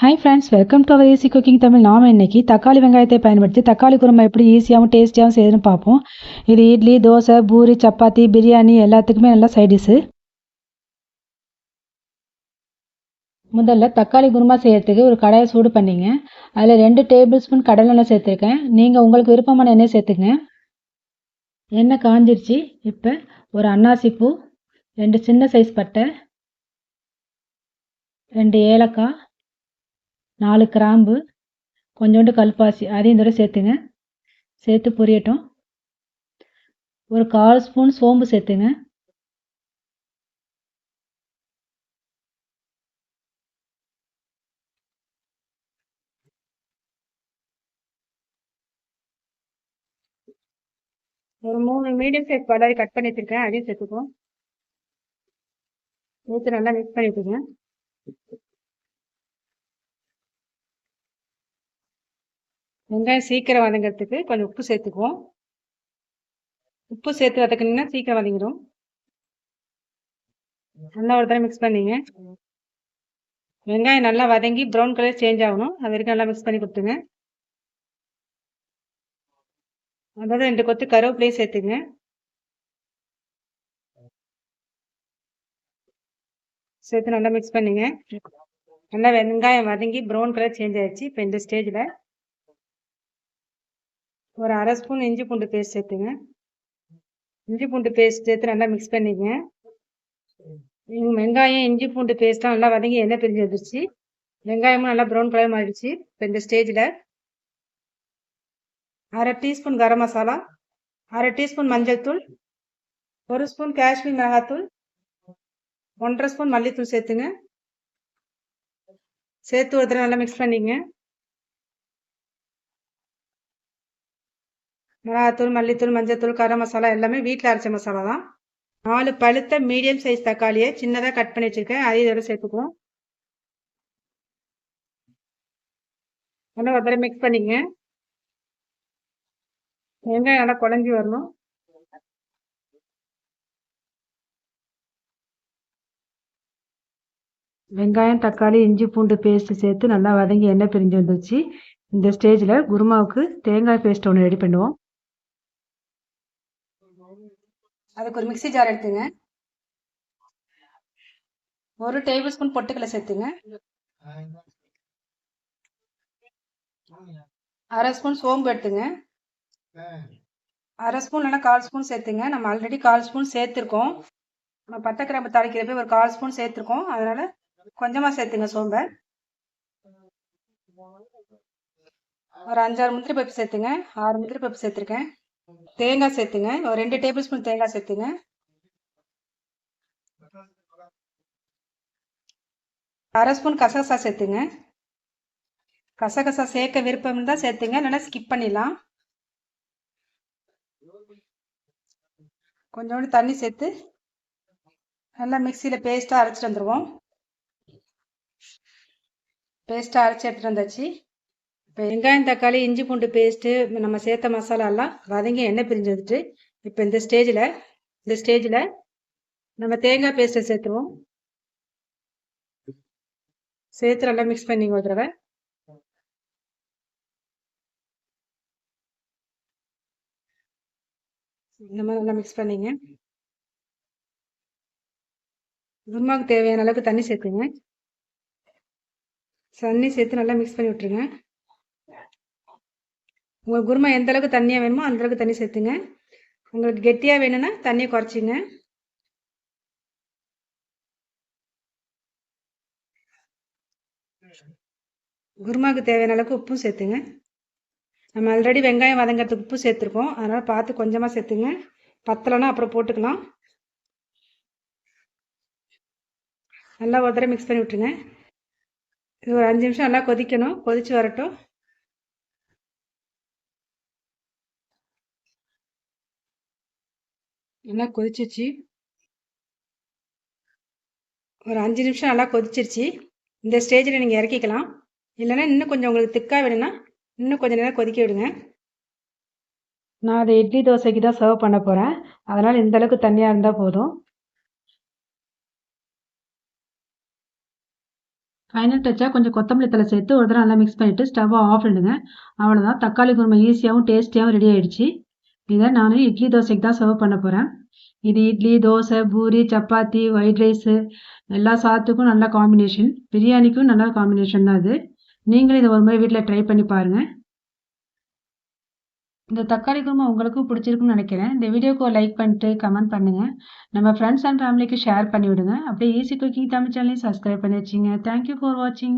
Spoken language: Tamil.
Hi friends welcome to our easy cooking Tamil நாம் இன்னைக்கு தக்காளி வெங்காயத்தை பயன்படுத்தி தக்காளி குருமா எப்படி ஈஸியாகவும் டேஸ்டியாகவும் செய்யுதுன்னு பார்ப்போம். இது இட்லி தோசை பூரி சப்பாத்தி பிரியாணி எல்லாத்துக்குமே நல்ல சைடிஷு முதல்ல தக்காளி குருமா செய்யறதுக்கு ஒரு கடாயை சூடு பண்ணிங்க. அதில் ரெண்டு டேபிள் ஸ்பூன் கடலெண்ணெய் சேர்த்துருக்கேன். நீங்கள் உங்களுக்கு விருப்பமான எண்ணெய் சேர்த்துங்க. எண்ணெய் காஞ்சிருச்சு. இப்போ ஒரு அன்னாசி பூ ரெண்டு சின்ன சைஸ் பட்டை ரெண்டு ஏலக்காய் நாலு கிராம்பு கொஞ்சோண்டு கல்பாசி அதையும் தூரம் சேர்த்துங்க. சேர்த்து பொரியட்டும். ஒரு கால் ஸ்பூன் சோம்பு சேர்த்துங்க. ஒரு மூணு மீடியம் சைஸ் பல்லாரி கட் பண்ணி வச்சிருக்கேன். அதையும் சேர்த்துக்குவோம். சேர்த்து நல்லா மிக்ஸ் பண்ணிட்டுங்க வெங்காயம் சீக்கிரம் வதங்கிறதுக்கு கொஞ்சம் உப்பு சேர்த்துக்குவோம். உப்பு சேர்த்து வதக்கினீங்கன்னா சீக்கிரம் வதங்கிடும். நல்லா ஒரு தடவை மிக்ஸ் பண்ணிங்க. வெங்காயம் நல்லா வதங்கி ப்ரௌன் கலர் சேஞ்ச் ஆகணும். அது வரைக்கும் நல்லா மிக்ஸ் பண்ணி கொடுத்துங்க அதாவது ரெண்டு கொத்து கருவேப்பிலையும் சேர்த்துங்க. சேர்த்து நல்லா மிக்ஸ் பண்ணுங்க. நல்லா வெங்காயம் வதங்கி ப்ரௌன் கலர் சேஞ்ச் ஆயிடுச்சு. இப்போ இந்த ஸ்டேஜில் ஒரு அரை ஸ்பூன் இஞ்சி பூண்டு பேஸ்ட் சேர்த்துங்க. இஞ்சி பூண்டு பேஸ்ட் சேர்த்து நல்லா மிக்ஸ் பண்ணிங்க. வெங்காயம் இஞ்சி பூண்டு பேஸ்ட்லாம் நல்லா வதங்கி எண்ணெய் பிரிஞ்சு வந்துருச்சு. வெங்காயமும் நல்லா ப்ரௌன் கலர் மாறிடுச்சு. இப்போ இந்த ஸ்டேஜில் அரை டீஸ்பூன் கரம் மசாலா அரை டீஸ்பூன் மஞ்சள் தூள் ஒரு ஸ்பூன் காஷ்மீர் மிளகாத்தூள் ஒன்றரை ஸ்பூன் மல்லித்தூள் சேர்த்துங்க. சேர்த்து ஒரு தடவை நல்லா மிக்ஸ் பண்ணிங்க. மிளகாத்தூள் மல்லித்தூள் மஞ்சத்தூள் கரம் மசாலா எல்லாமே வீட்டில் அரைச்ச மசாலா தான். நாலு பழுத்த மீடியம் சைஸ் தக்காளியை சின்னதாக கட் பண்ணி வச்சுருக்கேன். அதையும் இதோட சேர்த்துக்குவோம். நல்லா ஒரு தடவை மிக்ஸ் பண்ணிங்க. வெங்காயம் நல்லா குழஞ்சி வரணும். வெங்காயம் தக்காளி இஞ்சி பூண்டு பேஸ்ட் சேர்த்து நல்லா வதங்கி எண்ணெய் பிரிஞ்சு வந்துருச்சு. இந்த ஸ்டேஜில் குருமாவுக்கு தேங்காய் பேஸ்ட் ஒன்று ரெடி பண்ணுவோம். அதுக்கு ஒரு மிக்சி ஜார் எடுத்துங்க. ஒரு டேபிள் ஸ்பூன் பொட்டுக்கடலை சேர்த்துங்க. அரை ஸ்பூன் சோம்பு எடுத்துங்க. அரை ஸ்பூன் இல்லைன்னா கால் ஸ்பூன் சேர்த்துங்க. நம்ம ஆல்ரெடி கால் ஸ்பூன் சேர்த்துருக்கோம். நம்ம பட்டை கிராம்பு தாளிக்கிறப்ப ஒரு கால் ஸ்பூன் சேர்த்துருக்கோம். அதனால கொஞ்சமாக சேர்த்துங்க சோம்பை. ஒரு அஞ்சாறு முந்திரி பருப்பு சேர்த்துங்க. ஆறு முந்திரி பருப்பு சேர்த்துருக்கேன். தேங்காய் சேர்த்துங்க. ஒரு ரெண்டு டேபிள் ஸ்பூன் தேங்காய் சேர்த்துங்க. அரை ஸ்பூன் கசகசா சேர்த்துங்க. கசகசா சேர்க்க விருப்பம் இருந்தால் சேர்த்துங்க. இல்லைன்னா ஸ்கிப் பண்ணிடலாம். கொஞ்சோண்டு தண்ணி சேர்த்து நல்லா மிக்சியில் பேஸ்ட்டாக அரைச்சிட்டு வந்துடுவோம் பேஸ்ட்டாக அரைச்சி எடுத்துகிட்டு வந்தாச்சு. இப்போ வெங்காயம் தக்காளி இஞ்சி பூண்டு பேஸ்ட்டு நம்ம சேர்த்த மசாலாலாம் வதங்கி எண்ணெய் பிரிஞ்சு வந்துட்டு இப்போ இந்த ஸ்டேஜில் இந்த ஸ்டேஜில் நம்ம தேங்காய் பேஸ்ட்டை சேர்த்துருவோம். சேர்த்து நல்லா மிக்ஸ் பண்ணிங்க ஒரு தடவை. இந்த மாதிரி நல்லா மிக்ஸ் பண்ணிங்க. குருமாவுக்கு தேவையான அளவுக்கு தண்ணி சேர்த்துங்க தண்ணி சேர்த்து நல்லா மிக்ஸ் பண்ணி விட்டுருங்க. உங்களுக்கு குருமா எந்த அளவுக்கு தண்ணியாக வேணுமோ அந்த அளவுக்கு தண்ணி சேர்த்துங்க. உங்களுக்கு கெட்டியாக வேணும்னா தண்ணியை குறைச்சிங்க. குருமாவுக்கு தேவையான அளவுக்கு உப்பும் சேர்த்துங்க. நம்ம ஆல்ரெடி வெங்காயம் வதங்கிறதுக்கு உப்பு சேர்த்துருக்கோம். அதனால் பார்த்து கொஞ்சமாக சேர்த்துங்க. பத்தலைன்னா அப்புறம் போட்டுக்கலாம். நல்லா ஒரு தடவை மிக்ஸ் பண்ணி விட்டுருங்க. இது ஒரு அஞ்சு நிமிஷம் நல்லா கொதிக்கணும். கொதித்து வரட்டும். நல்லா கொதிச்சிருச்சு. ஒரு அஞ்சு நிமிஷம் நல்லா கொதிச்சிருச்சு. இந்த ஸ்டேஜில் நீங்கள் இறக்கிக்கலாம். இல்லைன்னா இன்னும் கொஞ்சம் உங்களுக்கு திக்காக வேணும்னா இன்னும் கொஞ்சம் நேரம் கொதிக்க விடுங்க. நான் அதை இட்லி தோசைக்கு தான் சர்வ் பண்ண போகிறேன் அதனால் இந்தளவுக்கு தண்ணியாக இருந்தால் போதும். ஃபைனல் டச்சாக கொஞ்சம் கொத்தமல்லி தலை சேர்த்து ஒரு தடவை நல்லா மிக்ஸ் பண்ணிவிட்டு ஸ்டவ்வை ஆஃப் பண்ணிடுங்க அவ்வளோதான் தக்காளி குருமா ஈஸியாகவும் டேஸ்டியாகவும் ரெடி ஆகிடுச்சு இதை நான் இட்லி தோசைக்கு தான் சர்வ் பண்ண போகிறேன் இது இட்லி தோசை பூரி சப்பாத்தி ஒயிட் ரைஸு எல்லா சாத்துக்கும் நல்ல காம்பினேஷன் பிரியாணிக்கும் நல்ல காம்பினேஷன் தான் அது நீங்களும் இதை ஒரு முறை வீட்டில் ட்ரை பண்ணி பாருங்கள் இந்த தக்காளி குருமா உங்களுக்கும் பிடிச்சிருக்குன்னு நினைக்கிறேன். இந்த வீடியோக்கு லைக் பண்ணிட்டு கமெண்ட் பண்ணுங்கள் நம்ம ஃப்ரெண்ட்ஸ் அண்ட் ஃபேமிலிக்கு ஷேர் பண்ணி விடுங்க அப்படியே ஈஸி குக்கிங் தமிழ் சேனலையும் சப்ஸ்கிரைப் பண்ணி வச்சிங்க. தேங்க்யூ ஃபார் வாட்சிங்